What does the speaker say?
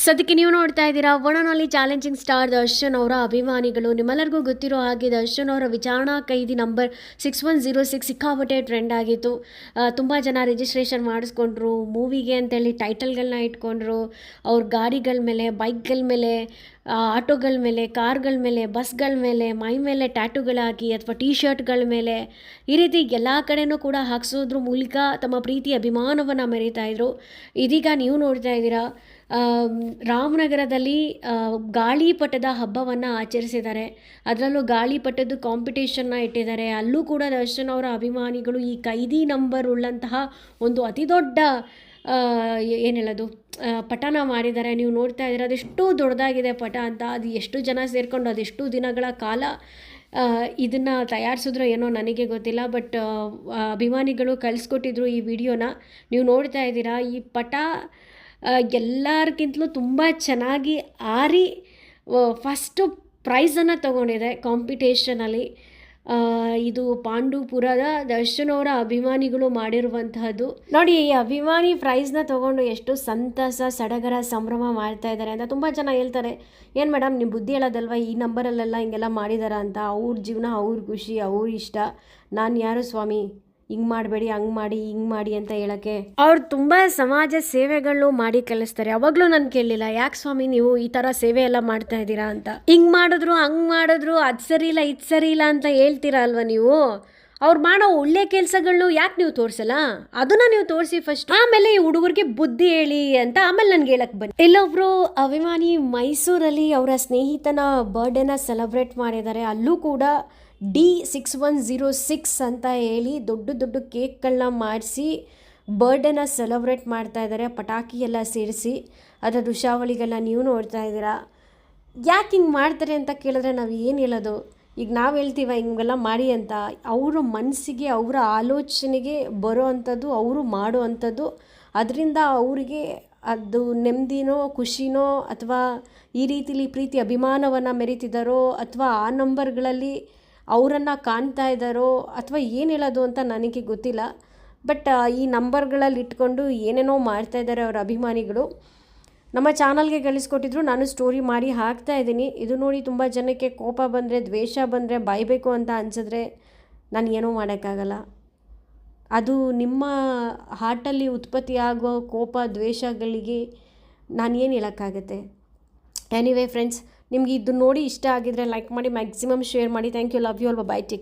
ಸದ್ಯಕ್ಕೆ ನೀವು ನೋಡ್ತಾ ಇದ್ದೀರಾ ಒಣನಲ್ಲಿ ಚಾಲೆಂಜಿಂಗ್ ಸ್ಟಾರ್ ದರ್ಶನ್ ಅವರ ಅಭಿಮಾನಿಗಳು. ನಿಮ್ಮೆಲ್ಲರಿಗೂ ಗೊತ್ತಿರೋ ಹಾಗೆ ದರ್ಶನ್ ಅವರ ವಿಚಾರಣಾ ಕೈದಿ number six one zero six ಸಿಕ್ಕಾಪಟ್ಟೆ ಟ್ರೆಂಡ್ ಆಗಿತ್ತು. ತುಂಬ ಜನ ರಿಜಿಸ್ಟ್ರೇಷನ್ ಮಾಡಿಸ್ಕೊಂಡ್ರು. ಮೂವಿಗೆ ಅಂತೇಳಿ ಟೈಟಲ್ಗಳನ್ನ ಇಟ್ಕೊಂಡ್ರು. ಅವ್ರ ಗಾಡಿಗಳ ಮೇಲೆ ಬೈಕ್ಗಳ ಮೇಲೆ ಆಟೋಗಳ ಮೇಲೆ, ಕಾರ್ಗಳ ಮೇಲೆ ಬಸ್ಗಳ ಮೇಲೆ, ಮೈ ಮೇಲೆ ಟ್ಯಾಟುಗಳಾಗಿ ಅಥವಾ ಟೀ ಶರ್ಟ್ಗಳ ಮೇಲೆ ಈ ರೀತಿ ಎಲ್ಲ ಕಡೆಯೂ ಕೂಡ ಹಾಕ್ಸೋದ್ರ ಮೂಲಕ ತಮ್ಮ ಪ್ರೀತಿ, ಅಭಿಮಾನವನ್ನು ಮೆರೀತಾ ಇದ್ರು. ಇದೀಗ ನೀವು ನೋಡ್ತಾ ಇದ್ದೀರಾ. ರಾಮನಗರದಲ್ಲಿ ಗಾಳಿಪಟದ ಹಬ್ಬವನ್ನು ಆಚರಿಸಿದ್ದಾರೆ. ಅದರಲ್ಲೂ ಗಾಳಿಪಟದ ಕಾಂಪಿಟೇಷನ್ನ ಇಟ್ಟಿದ್ದಾರೆ. ಅಲ್ಲೂ ಕೂಡ ದರ್ಶನ್ ಅವರ ಅಭಿಮಾನಿಗಳು ಈ ಕೈದಿ ನಂಬರ್ ಉಳ್ಳಂತಹ ಒಂದು ಅತಿ ದೊಡ್ಡ ಏನು ಹೇಳೋದು ಪಟನ ಮಾಡಿದ್ದಾರೆ. ನೀವು ನೋಡ್ತಾ ಇದ್ದೀರ, ಅದೆಷ್ಟು ದೊಡ್ಡದಾಗಿದೆ ಪಟ ಅಂತ. ಅದು ಎಷ್ಟು ಜನ ಸೇರಿಕೊಂಡು, ಅದೆಷ್ಟು ದಿನಗಳ ಕಾಲ ಇದನ್ನು ತಯಾರಿಸಿದ್ರೋ ಏನೋ ನನಗೆ ಗೊತ್ತಿಲ್ಲ. ಬಟ್ ಅಭಿಮಾನಿಗಳು ಕಳಿಸ್ಕೊಟ್ಟಿದ್ರು ಈ ವಿಡಿಯೋನ. ನೀವು ನೋಡ್ತಾ ಇದ್ದೀರಾ, ಈ ಪಟ ಎಲ್ಲರಿಗಿಂತಲೂ ತುಂಬ ಚೆನ್ನಾಗಿ ಆರಿ ಫಸ್ಟು ಪ್ರೈಸನ್ನು ತಗೊಂಡಿದೆ ಕಾಂಪಿಟೇಷನಲ್ಲಿ ಇದು ಪಾಂಡುಪುರದ ದರ್ಶನ್ ಅವರ ಅಭಿಮಾನಿಗಳು ಮಾಡಿರುವಂತಹದ್ದು. ನೋಡಿ, ಈ ಅಭಿಮಾನಿ ಪ್ರೈಸ್ನ ತಗೊಂಡು ಎಷ್ಟು ಸಂತಸ, ಸಡಗರ, ಸಂಭ್ರಮ ಮಾಡ್ತಾ ಇದ್ದಾರೆ ಅಂತ ತುಂಬ ಜನ ಹೇಳ್ತಾರೆ. ಏನು ಮೇಡಮ್ ನಿಮ್ಮ ಬುದ್ಧಿ ಹೇಳೋದಲ್ವ? ಈ ನಂಬರಲ್ಲೆಲ್ಲ ಹಿಂಗೆಲ್ಲ ಮಾಡಿದಾರ ಅಂತ. ಅವ್ರ ಜೀವನ, ಅವ್ರ ಖುಷಿ, ಅವ್ರ ಇಷ್ಟ. ನಾನು ಯಾರು ಸ್ವಾಮಿ? ಹಿಂಗೆ ಮಾಡಬೇಡಿ, ಹಂಗ್ ಮಾಡಿ, ಹಿಂಗ್ ಮಾಡಿ ಅಂತ ಹೇಳಕ್ಕೆ? ಅವ್ರು ತುಂಬಾ ಸಮಾಜ ಸೇವೆಗಳು ಮಾಡಿ ಕಲಿಸ್ತಾರೆ. ಅವಾಗಲೂ ನಾನು ಕೇಳಲಿಲ್ಲ, ಯಾಕೆ ಸ್ವಾಮಿ ನೀವು ಈ ಥರ ಸೇವೆ ಎಲ್ಲ ಮಾಡ್ತಾ ಇದ್ದೀರಾ ಅಂತ? ಹಿಂಗ್ ಮಾಡಿದ್ರು, ಹಂಗ್ ಮಾಡಿದ್ರು, ಅದು ಸರಿ ಇಲ್ಲ, ಇದು ಸರಿ ಇಲ್ಲ ಅಂತ ಹೇಳ್ತೀರಾ ಅಲ್ವಾ ನೀವು? ಅವ್ರು ಮಾಡೋ ಒಳ್ಳೆ ಕೆಲಸಗಳನ್ನು ಯಾಕೆ ನೀವು ತೋರಿಸಲ್ಲ? ಅದನ್ನ ನೀವು ತೋರಿಸಿ ಫಸ್ಟ್ ಆಮೇಲೆ ಈ ಹುಡುಗರಿಗೆ ಬುದ್ಧಿ ಹೇಳಿ ಅಂತ ಆಮೇಲೆ ನನ್ಗೆ ಹೇಳಕ್ ಬನ್ನಿ. ಇಲ್ಲೊಬ್ರು ಅಭಿಮಾನಿ ಮೈಸೂರಲ್ಲಿ ಅವರ ಸ್ನೇಹಿತನ ಬರ್ಡೇನ ಸೆಲೆಬ್ರೇಟ್ ಮಾಡಿದ್ದಾರೆ. ಅಲ್ಲೂ ಕೂಡ D six one zero six ಅಂತ ಹೇಳಿ ದೊಡ್ಡ ದೊಡ್ಡ ಕೇಕ್ಗಳನ್ನ ಮಾಡಿಸಿ ಬರ್ಡೇನ ಸೆಲೆಬ್ರೇಟ್ ಮಾಡ್ತಾ ಇದ್ದಾರೆ. ಪಟಾಕಿ ಎಲ್ಲ ಸೇರಿಸಿ ಅದರ ದೃಶ್ಯಾವಳಿಗೆಲ್ಲ ನೀವು ನೋಡ್ತಾ ಇದ್ದೀರಾ? ಯಾಕೆ ಹಿಂಗೆ ಮಾಡ್ತಾರೆ ಅಂತ ಕೇಳಿದ್ರೆ ನಾವು ಏನು ಹೇಳೋದು? ಈಗ ನಾವು ಹೇಳ್ತೀವ, ಹಿಂಗೆಲ್ಲ ಮಾಡಿ ಅಂತ, ಅವರ ಮನಸ್ಸಿಗೆ ಅವರ ಆಲೋಚನೆಗೆ ಬರೋ ಅಂಥದ್ದು, ಅವರು ಮಾಡೋ ಅಂಥದ್ದು, ಅದರಿಂದ ಅವರಿಗೆ ಅದು ನೆಮ್ಮದಿನೋ, ಖುಷಿನೋ, ಅಥವಾ ಈ ರೀತಿಲಿ ಪ್ರೀತಿ ಅಭಿಮಾನವನ್ನು ಮೆರೀತಿದ್ದಾರೋ ಅಥವಾ ಆ ನಂಬರ್ಗಳಲ್ಲಿ ಅವರನ್ನು ಕಾಣ್ತಾ ಇದ್ದಾರೋ ಅಥವಾ ಏನು ಹೇಳೋದು ಅಂತ ನನಗೆ ಗೊತ್ತಿಲ್ಲ. ಬಟ್ ಈ ನಂಬರ್ಗಳಲ್ಲಿ ಇಟ್ಕೊಂಡು ಏನೇನೋ ಮಾಡ್ತಾ ಇದ್ದಾರೆ ಅವರ ಅಭಿಮಾನಿಗಳು. ನಮ್ಮ ಚಾನಲ್ಗೆ ಗಳಿಸ್ಕೊಟ್ಟಿದ್ರು, ನಾನು ಸ್ಟೋರಿ ಮಾಡಿ ಹಾಕ್ತಾ ಇದ್ದೀನಿ. ಇದು ನೋಡಿ ತುಂಬ ಜನಕ್ಕೆ ಕೋಪ ಬಂದರೆ, ದ್ವೇಷ ಬಂದರೆ ಬೈಬೇಕು ಅಂತ ಅನಿಸಿದ್ರೆ ನಾನು ಏನೂ ಮಾಡೋಕ್ಕಾಗಲ್ಲ. ಅದು ನಿಮ್ಮ ಹಾರ್ಟಲ್ಲಿ ಉತ್ಪತ್ತಿ ಆಗೋ ಕೋಪ, ದ್ವೇಷಗಳಿಗೆ ನಾನು ಏನು ಹೇಳೋಕ್ಕಾಗತ್ತೆ? ಎನಿವೇ ಫ್ರೆಂಡ್ಸ್ ನಿಮಗೆ ಇದು ನೋಡಿ ಇಷ್ಟ ಆಗಿದ್ರೆ ಲೈಕ್ ಮಾಡಿ ಮ್ಯಾಕ್ಸಿಮಮ್ ಶೇರ್ ಮಾಡಿ. ಥ್ಯಾಂಕ್ ಯು ಲವ್ ಯು ಅಲ್ವಾ ಬೈ ಟೇಕ್